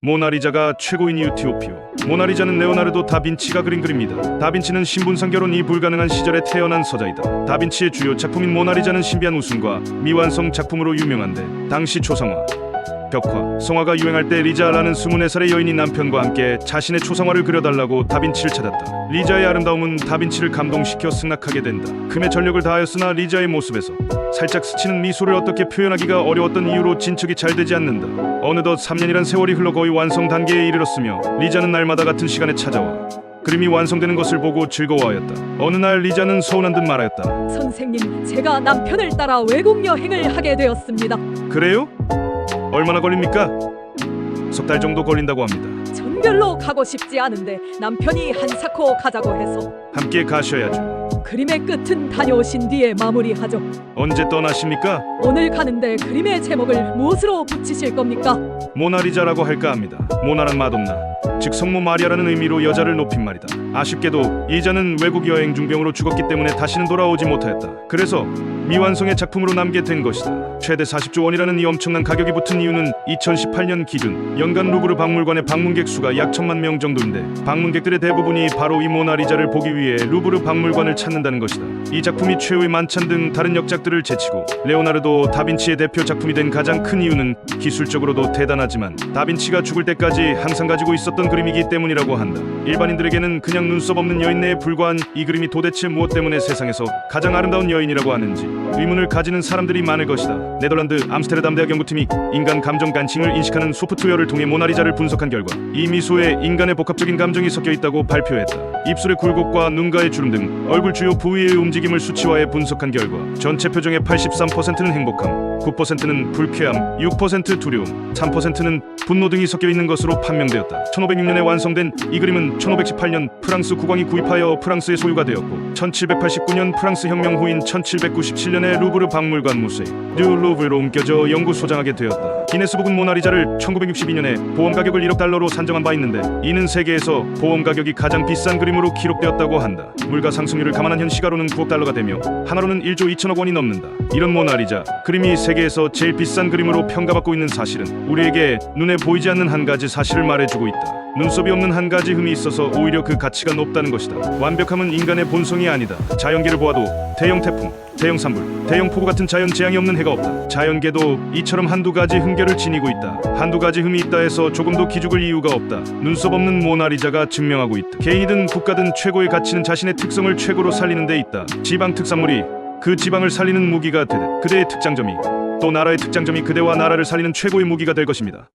모나리자가 최고인 이유티오피오. 모나리자는 레오나르도 다빈치가 그린 그림입니다. 다빈치는 신분상 결혼이 불가능한 시절에 태어난 서자이다. 다빈치의 주요 작품인 모나리자는 신비한 웃음과 미완성 작품으로 유명한데 당시 초상화 벽화, 성화가 유행할 때 리자라는 24살의 여인이 남편과 함께 자신의 초상화를 그려달라고 다빈치를 찾았다. 리자의 아름다움은 다빈치를 감동시켜 승낙하게 된다. 금의 전력을 다하였으나 리자의 모습에서 살짝 스치는 미소를 어떻게 표현하기가 어려웠던 이유로 진척이 잘 되지 않는다. 어느덧 3년이란 세월이 흘러 거의 완성 단계에 이르렀으며 리자는 날마다 같은 시간에 찾아와 그림이 완성되는 것을 보고 즐거워하였다. 어느 날 리자는 서운한 듯 말하였다. 선생님, 제가 남편을 따라 외국 여행을 하게 되었습니다. 그래요? 얼마나 걸립니까? 석 달 정도 걸린다고 합니다. 전 별로 가고 싶지 않은데 남편이 한사코 가자고 해서 함께 가셔야죠. 그림의 끝은 다녀오신 뒤에 마무리하죠. 언제 떠나십니까? 오늘 가는데 그림의 제목을 무엇으로 붙이실 겁니까? 모나리자라고 할까 합니다. 모나란 맛없나. 즉 성모 마리아라는 의미로 여자를 높인 말이다. 아쉽게도 이자는 외국 여행 중병으로 죽었기 때문에 다시는 돌아오지 못하였다. 그래서 미완성의 작품으로 남게 된 것이다. 최대 40조 원이라는 이 엄청난 가격이 붙은 이유는 2018년 기준 연간 루브르 박물관의 방문객 수가 약 천만 명 정도인데 방문객들의 대부분이 바로 이 모나리자를 보기 위해 루브르 박물관을 찾는다는 것이다. 이 작품이 최후의 만찬 등 다른 역작들을 제치고 레오나르도 다빈치의 대표 작품이 된 가장 큰 이유는 기술적으로도 대단하지만 다빈치가 죽을 때까지 항상 가지고 있었던 그림이기 때문이라고 한다. 일반인들에게는 그냥 눈썹 없는 여인네에 불과한 이 그림이 도대체 무엇 때문에 세상에서 가장 아름다운 여인이라고 하는지 의문을 가지는 사람들이 많을 것이다. 네덜란드 암스테르담 대학 연구팀이 인간 감정 간칭을 인식하는 소프트웨어를 통해 모나리자를 분석한 결과 이 미소에 인간의 복합적인 감정이 섞여 있다고 발표했다. 입술의 굴곡과 눈가의 주름 등 얼굴 주요 부위의 움직임을 수치화해 분석한 결과 전체 표정의 83%는 행복함, 9%는 불쾌함, 6% 두려움, 3%는 분노 등이 섞여 있는 것으로 판명되었다. 1506년에 완성된 이 그림은 1518년 프랑스 국왕이 구입하여 프랑스의 소유가 되었고 1789년 프랑스 혁명 후인 1797년에 루브르 박물관 무쇠 르 루브르로 옮겨져 영구 소장하게 되었다. 기네스북은 모나리자를 1962년에 보험 가격을 1억 달러로 산정한 바 있는데 이는 세계에서 보험 가격이 가장 비싼 그림으로 기록되었다고 한다. 물가 상승률을 감안한 현 시가로는 9억 달러가 되며 하나로는 1조 2천억 원이 넘는다. 이런 모나리자 그림이 세계에서 제일 비싼 그림으로 평가받고 있는 사실은 우리에게 눈에 보이지 않는 한 가지 사실을 말해주고 있다. 눈썹이 없는 한 가지 흠이 있어서 오히려 그 가치가 높다는 것이다. 완벽함은 인간의 본성이 아니다. 자연계를 보아도 대형 태풍, 대형 산불, 대형 폭우 같은 자연 재앙이 없는 해가 없다. 자연계도 이처럼 한두 가지 흠결을 지니고 있다. 한두 가지 흠이 있다 해서 조금도 기죽을 이유가 없다. 눈썹 없는 모나리자가 증명하고 있다. 개인이든 국가든 최고의 가치는 자신의 특성을 최고로 살리는 데 있다. 지방 특산물이 그 지방을 살리는 무기가 되듯 그대의 특장점이 또 나라의 특장점이 그대와 나라를 살리는 최고의 무기가 될 것입니다.